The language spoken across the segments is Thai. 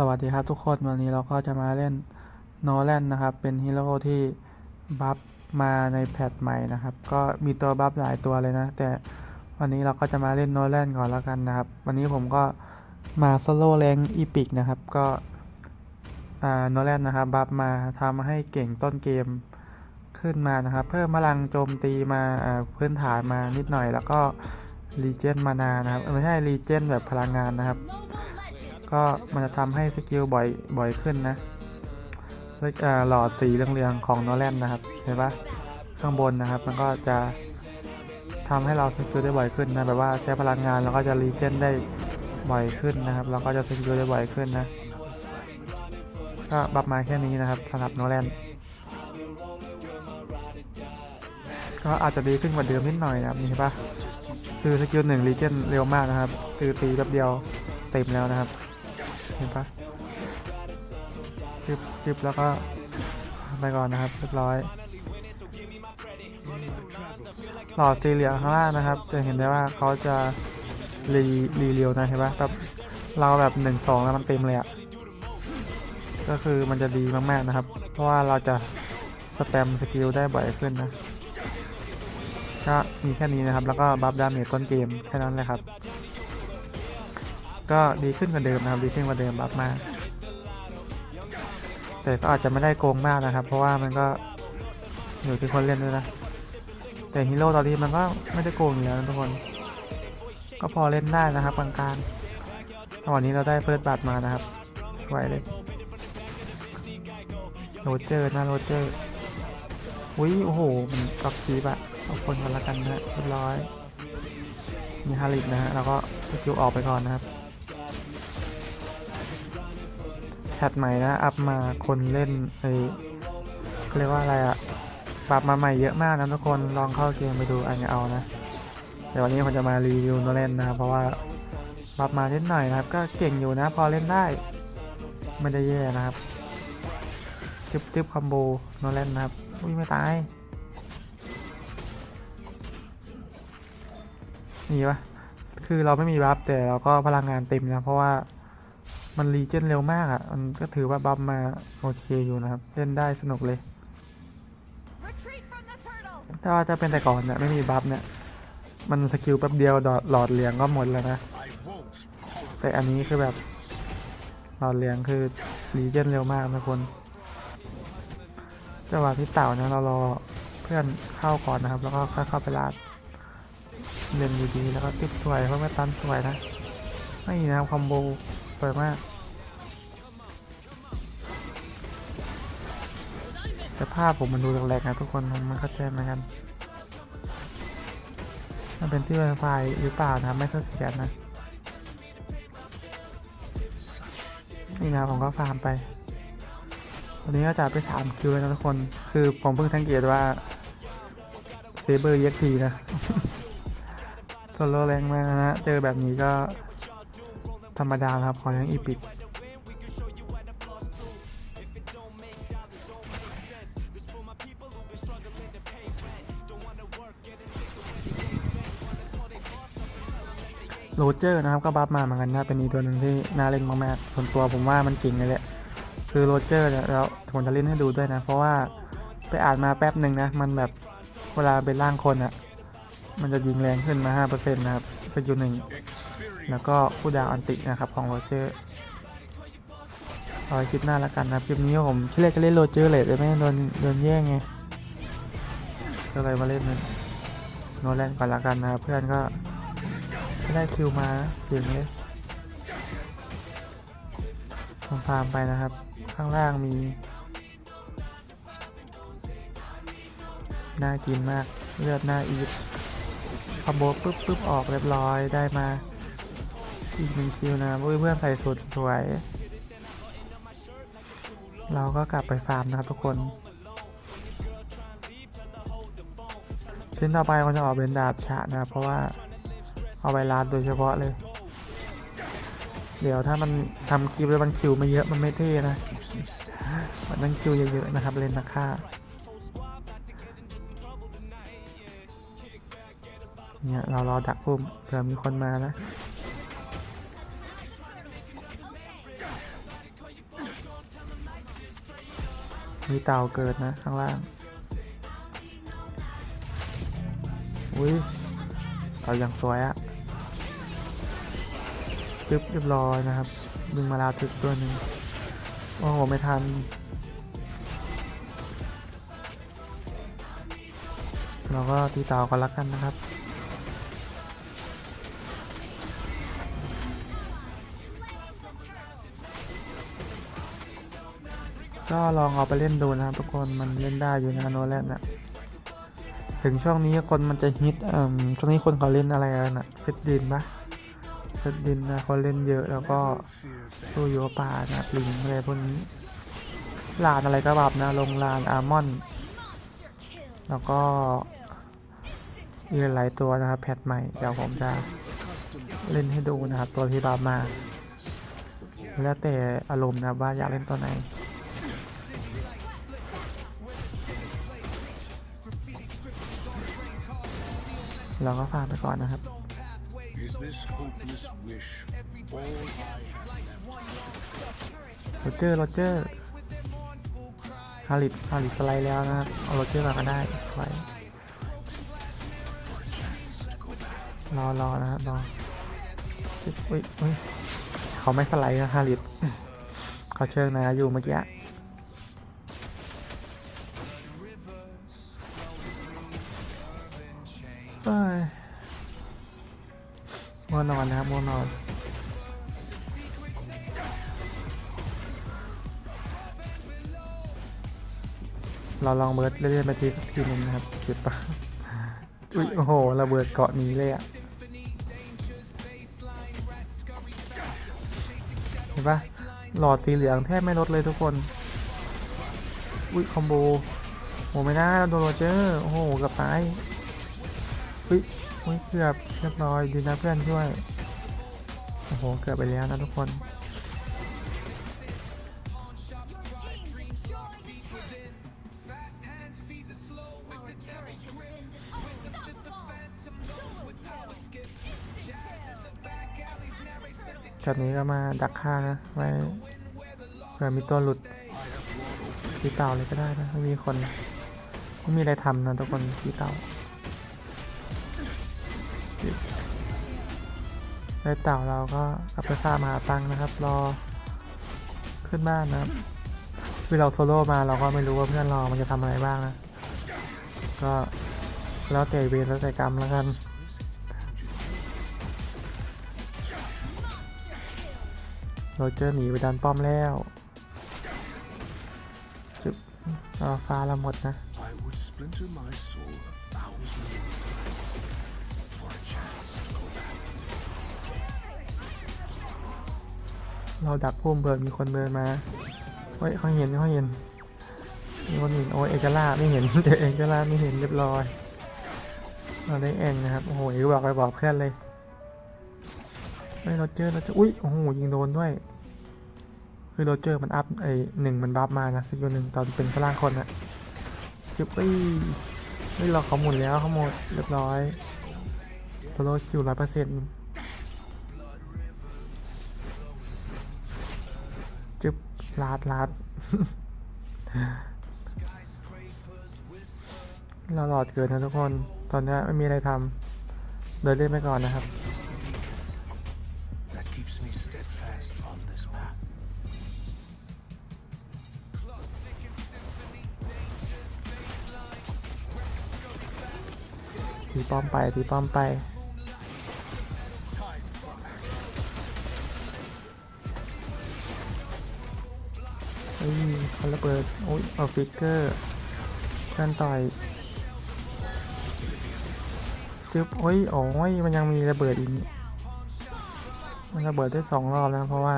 สวัสดีครับทุกคนวันนี้เราก็จะมาเล่นโนแลนนะครับ เป็นฮีโร่ที่บัฟมาในแพทใหม่นะครับ ก็มีตัวบัฟหลายตัวเลยนะ แต่วันนี้เราก็จะมาเล่นโนแลนก่อนแล้วกันนะครับ วันนี้ผมก็มาโซโล่แรงอีพิกนะครับ ก็อ่าโนแลนนะครับบัฟมาทำให้เก่งต้นเกมขึ้นมานะครับ เพิ่มพลังโจมตีมาพื้นฐานมานิดหน่อย แล้วก็รีเจนมานานะครับไม่ใช่รีเจนแบบพลังงานนะครับ ก็มันจะทำให้สกิลบ่อยบ่อยขึ้นนะด้วหลอดสีเหลืองๆของโนแลนนะครับเห็นปะข้างบนนะครับ มันก็จะทำให้เราสกิลได้บ่อยขึ้นนะแบบว่าใช้พลังงานเราก็จะรีเจนได้บ่อยขึ้นนะครับเราก็จะสกิลได้บ่อยขึ้นนะก็บัฟมาแค่นี้นะครับสำหรับโนแลนก็อาจจะดีขึ้นกว่าเดิมนิดหน่อยนะครับนี่เห็นปะคือสกิลหนึ่งรีเจนเร็วมากนะครับคือตีแป๊บเดียวเต็มแล้วนะครับ เห็นปะจิบจิบแล้วก็ไปก่อนนะครับเรียบร้อย หลอดสีเหลืองข้างล่างนะครับ จะเห็นได้ว่าเขาจะรีรีเรียวนะเห็นปะแบบเราแบบหนึ่งสองแล้วมันเต็มเลยอะก็คือมันจะดีมากๆนะครับ เพราะว่าเราจะสแปมสกิลได้บ่อยขึ้นนะก็มีแค่นี้นะครับ แล้วก็บัฟดาเมจต้นเกมแค่นั้นเลยครับ ก็ดีขึ้นกว่าเดิมนะครับดีขึ้นกว่าเดิมบัฟมากแต่ก็อาจจะไม่ได้โกงมากนะครับ เพราะว่ามันก็อยู่ที่คนเล่นด้วยนะแต่ฮีโร่ตอนนี้มันก็ไม่ได้โกงอยู่แล้วทุกคน ก็พอเล่นได้นะครับกลางๆตอนนี้เราได้เฟิร์สบัตมานะครับสวยเลยโรเจอร์นะโรเจอร์อุ้ยโอ้โหมันกับคีบอะเอาคนกันละกันนะเรียบร้อยมีฮาริสนะฮะแล้วก็สกิลออกไปก่อนนะครับ แพทใหม่นะ อัพมาคนเล่นไอ้เขาเรียกว่าอะไรอะปรับมาใหม่เยอะมากนะทุกคนลองเข้าเกมไปดูอันนี้เอานะแต่วันนี้ผมจะมารีวิวโนเล่นนะครับเพราะว่าปรับมานิดหน่อยนะครับ ก็เก่งอยู่นะ พอเล่นได้ไม่ได้แย่นะครับทิปทิปคอมโบโนเล่นนะครับอุ้ยไม่ตายนี่ปะคือเราไม่มีบัฟแต่เราก็พลังงานเต็มนะเพราะว่า มันรีเจนเร็วมากอะ่ะ มันก็ถือว่าบัฟมาโอเคอยู่นะครับ เล่นได้สนุกเลย ถ้าจะเป็นแต่ก่อนเนี่ยไม่มีบัฟเนี่ย มันสกิลแป๊บเดียวหลอดเหลืองก็หมดแล้วนะ แต่อันนี้คือแบบหลอดเหลืองคือรีเจนเร็วมากนะคนจังหวะที่เต่าเนี่ยเรารอเพื่อนเข้าก่อนนะครับ แล้วก็ค่อยเข้าไปลาดเล่นดีๆแล้วก็ติดสวยเพราะว่าตันสวยนะ ไม่นะครับคอมโบ สวยมากแต่ภาพผมมันดูแหลกๆนะทุกคนมันเข้าใจเหมกันมันเป็นที่ Wi-Fi หรือเปล่านะไม่เสถียรนะนี่นะผมก็ฟาร์มไปวันนี้ก็จะไป3คิวแล้วนะทุกคน คือผมเพิ่งสังเกตว่าเซเบอร์ยักทีนะโซโลแรงมากนะ เจอแบบนี้ก็ ธรรมดาครับของยังอีพิกโรเจอร์นะครับก็บัฟมาเหมือนกันนะเป็นอีกตัวหนึ่งที่น่าเล่นมากๆส่วนตัวผมว่ามันเก่งเลยแหละคือโรเจอร์เนี่ยแล้วผมจะเล่นให้ดูด้วยนะ เพราะว่าไปอ่านมาแป๊บหนึ่งนะ มันแบบเวลาเป็นร่างคนอะ่ะมันจะยิงแรงขึ้นมา 5%นะครับสกิลหนึ่ง แล้วก็ผู้ดาวอันตินะครับของโรเจอร์เอาคลิปหน้าแล้วกันนะคลิปนี้ผมที่แรกก็เล่นโรเจอร์เลยแต่ไม่โดนโดนแย่งไงก็เลยมาเล่นโนแลนก่อนละกันนะเพื่อนก็ได้คิวมาเก่งเลยผมฟาร์มไปนะครับ ข้างล่างมี น่ากินมากเลือดหน้าอีทคอมโบปุ๊บปุ๊บออกเรียบร้อยได้มา อีกหนึ่งคิวนะเพื่อนๆใส่สุดสวย เราก็กลับไปฟาร์มนะครับทุกคนชิ้นต่อไปมันจะออกเป็นดาบฉะนะเพราะว่าเอาไวรัสโดยเฉพาะเลย เดี๋ยวถ้ามันทำคิวแล้วมันคิวไม่เยอะมันไม่เท่นะ มันต้องคิวเยอะๆนะครับเล่นนักฆ่าเนี่ยเรารอดักปุ่มเผื่อมีคนมานะ มีเต่าเกิดนะ ข้างล่าง อุ้ยเต่าอย่างสวยอะจึ๊บเรียบร้อยนะครับดึงมาลาถึกตัวหนึ่งโอ้โห ไม่ทัน เราก็ตีเต่ากันละกันนะครับ ก็ลองเอาไปเล่นดูนะครับทุกคนมันเล่นได้อยู่นะโนแลนอะถึงช่วงนี้คนมันจะฮิตเอ่มช่วงนี้คนเขาเล่นอะไรกันอะเฟดดินปะเฟดดินนะคนเล่นเยอะแล้วก็ตู้ยูป่านะลิงอะไรพวกนี้ลานอะไรก็แบบนะลงลานอาร์มอนแล้วก็อีกหลายตัวนะครับแพทใหม่เดี๋ยวผมจะเล่นให้ดูนะครับตัวที่บามา แล้วแต่อารมณ์นะว่าอยากเล่นตัวไหน เราก็ฝากไปก่อนนะครับ Is this hopeless wish all I have โรเจอร์โรเจอร์ฮาริสฮาริสสไลด์แล้วนะครับ เอาโรเจอร์มาก็ได้ไว้รอรอนะครับรออุ้ยอุ้ยเขาไม่สไลด์นะฮาริสเขาเชิงนะอยู่เมื่อกี้ นอนนะครับมัวนอนเราลองเบิร์ดเล่นๆไปทีสักทีหนึงนะครับเจ็บปะอุ้ยโอ้โหระเบิดเกาะนี้เลยอะเห็นปะหลอดสีเหลืองแทบไม่ลดเลยทุกคน อุ้ยคอมโบโอ้ไม่น่าโดนโรเจอร์โอ้โหเกับตายอุ้ย อุ้ยเกือบเรียบร้อยดีนะเพื่อนช่วย โอ้โห เกือบไปแล้วนะทุกคน ช็อตนี้ก็มาดักฆ่านะ ไว้เผื่อมีตัวหลุดตีเต่าเลยก็ได้นะไม่มีคนไม่มีอะไรทำนะทุกคนตีเต่า ได้เต่าเราก็กลับไปซ่ามาตังนะครับ รอขึ้นบ้านนะครับคือเราโซโล่มาเราก็ไม่รู้ว่าเพื่อนเรามันจะทำอะไรบ้างนะ ก็แล้วแต่เวรแล้วแต่กรรมแล้วกันโราเจอหนีไปดันป้อมแล้วจุบเอาฟ้าเราหมดนะ เราดักพุ่มเบิร์มีคนเดินมาเฮ้ยเขาเห็นเขาเห็นมีคนเห็นโอ้ยเอกล่าไม่เห็นเดี๋ยวเอกล่าไม่เห็นเรียบร้อยเราได้เองนะครับโอ้โหเอกบอกไปบอกเพื่อนเลยเฮ้ยโรเจอร์โรเจออุ้ยโอ้โหยิงโดนด้วยคือโรเจอร์มันอัพไอหนึ่งมันบัฟมานะสกิลหนึ่งตอนเป็นพลังคนอะจิบเอ้เฮ้ยเราเขาหมุนแล้วเขาหมดเรียบร้อยโซโลคิวร้อยเปอร์เซ็นต์ ลาดลาดเราหลอดเกินนะทุกคน ตอนนี้ไม่มีอะไรทำเดินเล่นไปก่อนนะครับ That keeps me steadfast on this path. ตีป้อมไปตีป้อมไป เฮ้ยเขาระเบิดโอ้ยเอาฟิกเกอร์เพื่อนต่อยจึ๊บโอ้ยโอ้ยมันยังมีระเบิดอีกมันระเบิดได้สองรอบแล้วเพราะว่า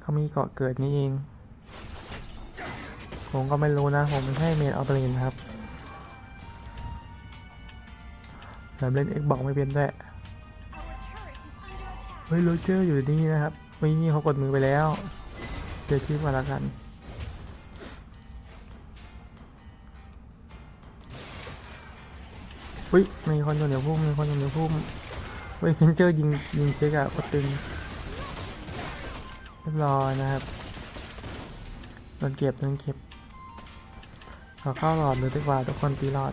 เขามีเกาะเกิดนี่เอง ผมก็ไม่รู้นะ ผมไม่ใช่เมดออเปอร์ลินครับแต่เล่น Xbox ไม่เป็นด้วยเฮ้ยโรเจอร์อยู่นี่นะครับเฮ้ยนี่เขากดมือไปแล้ว เดี๋ยวชีพมาแล้วกันเฮ้ยมีคนอยู่เหนือพุ่มมีคนอยู่เหนือพุ่มเฮ้ยเซนเจอร์ยิงยิงเช็คอะกดตึงเรียบร้อยนะครับโดนเก็บโดนเก็บขอเข้าหลอดเลยดีกว่าทุกคนตีหลอด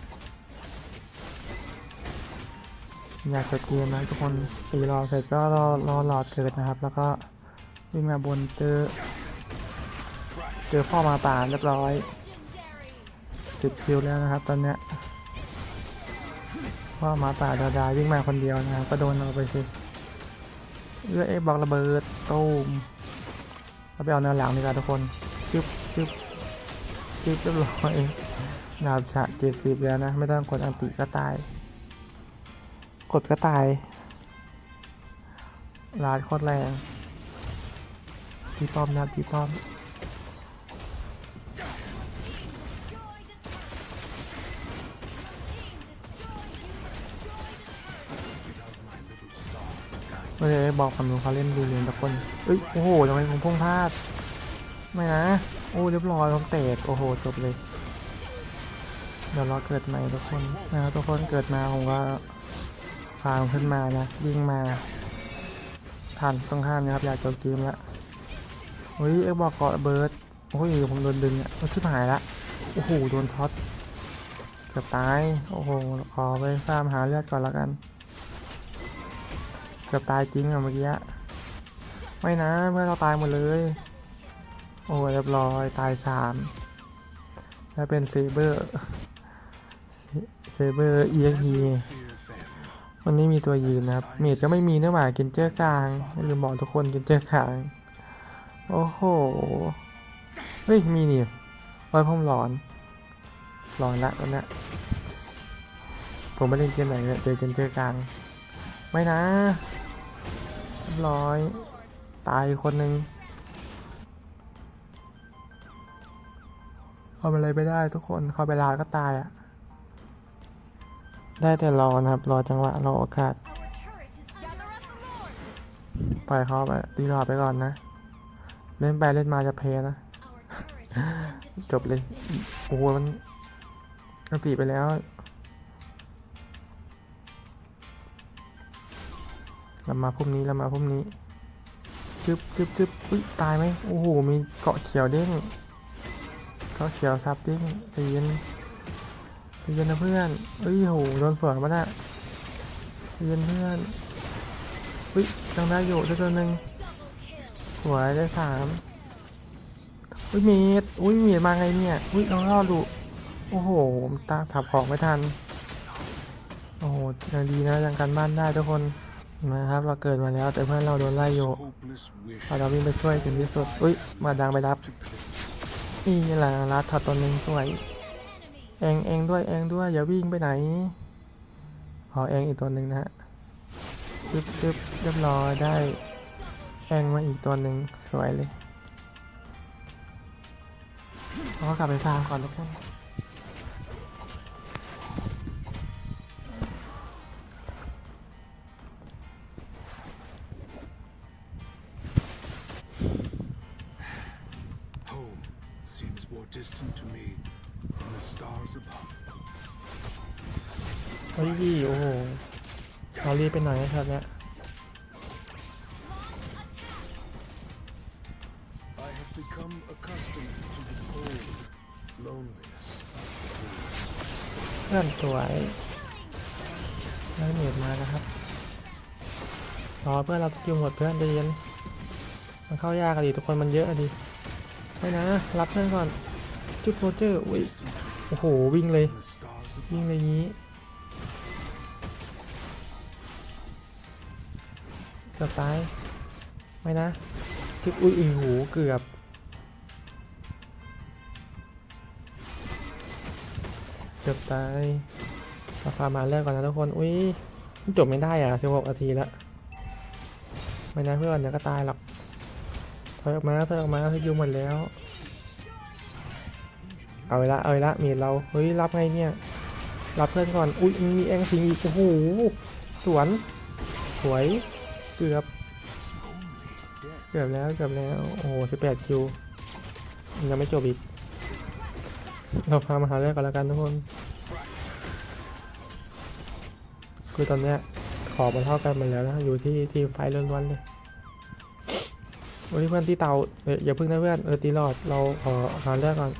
อยากจะเกมนะทุกคนตีหลอดเสร็จก็รอรอหลอดเกิดนะครับ แล้วก็วิ่งมาบนเจอ จอพ่อมาป่าเรียบร้อยสิบคิวแล้วนะครับ ตอนเนี้ยพ่อมาป่าดาดาวิ่งมาคนเดียวนะครับก็โดนเราไปสิเลือเอ็กบอกระเบิดตูมเราไปเอาแนวหลังดีกว่าทุกคนจึ๊บจึ๊บจึ๊บเรียบร้อยดาบฉะเจ็ดสิบแล้วนะ ไม่ต้องกดอันติก็ตาย กดก็ตายลาดโคตรแรงที่ป้อมนะที่ป้อม to guide ไม่ได้บอกความรู้เขาเล่นดูเรียนทุกคนเอ้ยโอ้โหทำไมผมพุ่งพลาดไม่นะโอ้เรียบร้อยผมเตะโอ้โหจบเลยเดี๋ยวรอเกิดใหม่ทุกคนนะครับทุกคนเกิดมาผมก็ฟาร์มขึ้นมานะวิ่งมาผ่านต้องข้ามนะครับอยากจบเกมละเฮ้ยเอ็กบอกเกาะเบิร์ดโอ้ยผมโดนดึงอะชิบหายละโอ้โหโดนท็อตเกือบตายโอ้โหขอไปฟาร์มหาเลือดก่อนละกัน กือบตายจริงอะเมื่อกี้ไม่นะเพื่อนเราตายหมดเลย โอ้ยเรียบร้อยตายสามแล้วเป็นเซเบอร์เซเบอร์เอ็กฮีวันนี้มีตัวยืนนะครับ เมดก็ไม่มีเนื้อหมากินเจอร์กลางลืมบอกทุกคนกินเจอร์กลาง โอ้โห เฮ้ย มีนี่ร้อยพมหลอนหลอนละตอนนี้ผมไม่เล่นเกมไหนเนี่ยเจอกินเจอร์กลาง ไม่นะ ร้อย ตายคนหนึ่งทำอะไรไม่ได้ทุกคนเข้าไปลาก็ตายอะ ได้แต่รอนะครับ รอจังหวะรอโอกาสปล่อยเขาไปตีรอไปก่อนนะ เล่นไปเล่นมาจะเพนะ จบเลย โอ้โหมันอันตีไปแล้ว เรามาพุ่มนี้เรามาพุ่มนี้จึ๊บจึ๊บจึ๊บอุ้ยตายไหมโอ้โห มีเกาะเขียวเด้ง เกาะเขียวซับเด้งใจเย็นใจเย็นนะเพื่อนเอ้ยโหโดนสวนมาน่ะใจเย็นเพื่อนอุ้ยยังได้อยู่ตัวหนึ่ง double kill. สวได้สามอุ้ยเมดอุ้ยเมดมาไงเนี่ยอุ้ยน้องรอดดูโอ้โหตาสับของไม่ทัน โอ้โหยังดีนะยังกันบ้านได้ทุกคน นะครับเราเกิดมาแล้วแต่เพื่อนเราโดนไล่อยู่ Hopeless wish เราวิ่งไปช่วยถึงที่สุดอุ้ยมาดังไปรับ to cling. นี่แหละรัดถอดตัวหนึ่งสวย Enemy. เองเองด้วยเองด้วยอย่าวิ่งไปไหนขอเองอีกตัวหนึ่งนะฮะจึ๊บจึ๊บเรียบร้อยได้เองมาอีกตัวหนึ่งสวยเลยแล้วก็กลับไปฟาร์มก่อนทุกคน เรารีบไปหน่อยนะครับเนี่ย I have become accustomed to the cold loneliness. เพื่อนสวยได้เมดมานะครับรอเพื่อนเราคิวหมดเพื่อนใจเย็นมันเข้ายากอะดิทุกคนมันเยอะอะดิไม่นะ รับเพื่อนก่อนจุ๊บโรเจอร์อุ้ย Distant โอ้โหวิ่งเลย than the stars above. วิ่งเลยงี้ กือบตาย ไม่นะชิบอุ้ยอีหูเกือบ เกือบตายราคามาเลิกก่อนนะทุกคน อุ้ยจบไม่ได้อะสิบหกนาทีแล้วไม่นะเพื่อนเดี๋ยวก็ตายหรอกถอยออกมาถอยออกมาให้ยูหมดแล้ว เอาไปละเอาไปละมีเรา เฮ้ย รับไงเนี่ย รับเพื่อนก่อน อุ้ยมีแองสิงอีกโอ้โหสวน สวย เกือบ เกือบแล้วเกือบแล้ว โอ้โหสิบแปดคิว ยังไม่จบอีก เราพามาหาเรื่องกันแล้วกันทุกคน คือตอนเนี้ยขอบมันเท่ากันหมดแล้วนะ อยู่ที่ทีมไฟล้วนๆเลยวันนี้เพื่อนที่เตาเอยอย่าเพึ่งนะเพื่อน เออตีหลอด เราขอหาเรื่องก่อน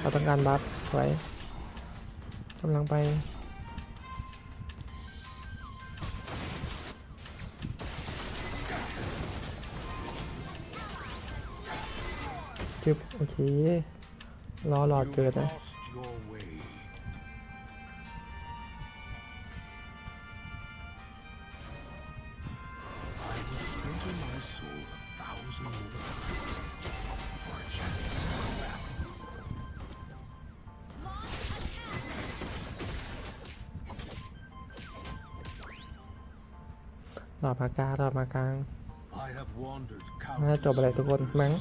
เราต้องการบัฟสวยกำลังไป จึบโอเค รอหลอด You เกิดนะ lost your way. I would splinter my soul a thousand more times for a chance to come back. Launch attack. หลอดมากลางหลอดมากลาง I have wandered น่าจบอะไรทุกคนมั้ง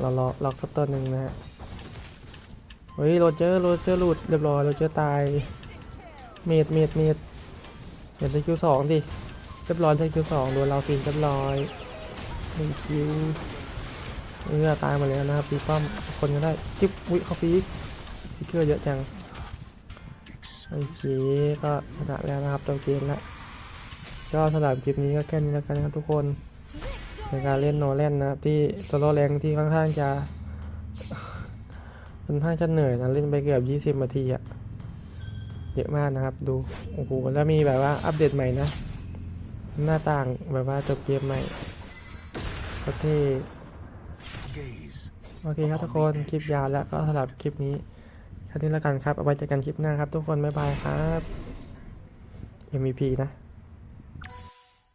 เรารอล็อกสักตัวหนึ่งนะฮะ เฮ้ยโรเจอร์โรเจอร์หลุดเรียบร้อยโรเจอร์ตาย เมดเมดเมดเห็นได้คิวสองดิเรียบร้อยได้คิวสองโดนเราฟินเรียบร้อยหนึ่งคิวเออตายมาแล้วนะครับปีป้อมคนก็ได้จิ๊บวิเขาฟีฟิเกอร์เยอะจัง โอเคก็ชนะแล้วนะครับตัวเกมละก็สำหรับคลิปนี้ก็แค่นี้แล้วกันนะครับทุกคนในการเล่นโนแลนนะที่โซโลแรงที่ค่อนข้างจะค่อนข้างจะเหนื่อยนะเล่นไปเกือบ20นาทีอะเยอะมากนะครับดูโอ้โหแล้วมีแบบว่าอัปเดตใหม่นะ หน้าต่างแบบว่าจบเกมใหม่ก็เท่โอเคครับทุกคนคลิปยาวแล้วก็สำหรับคลิปนี้ แค่นี้แล้วกันครับ เอาไว้เจอกันคลิปหน้าครับ ทุกคน บ๊ายบายครับ MVP นะ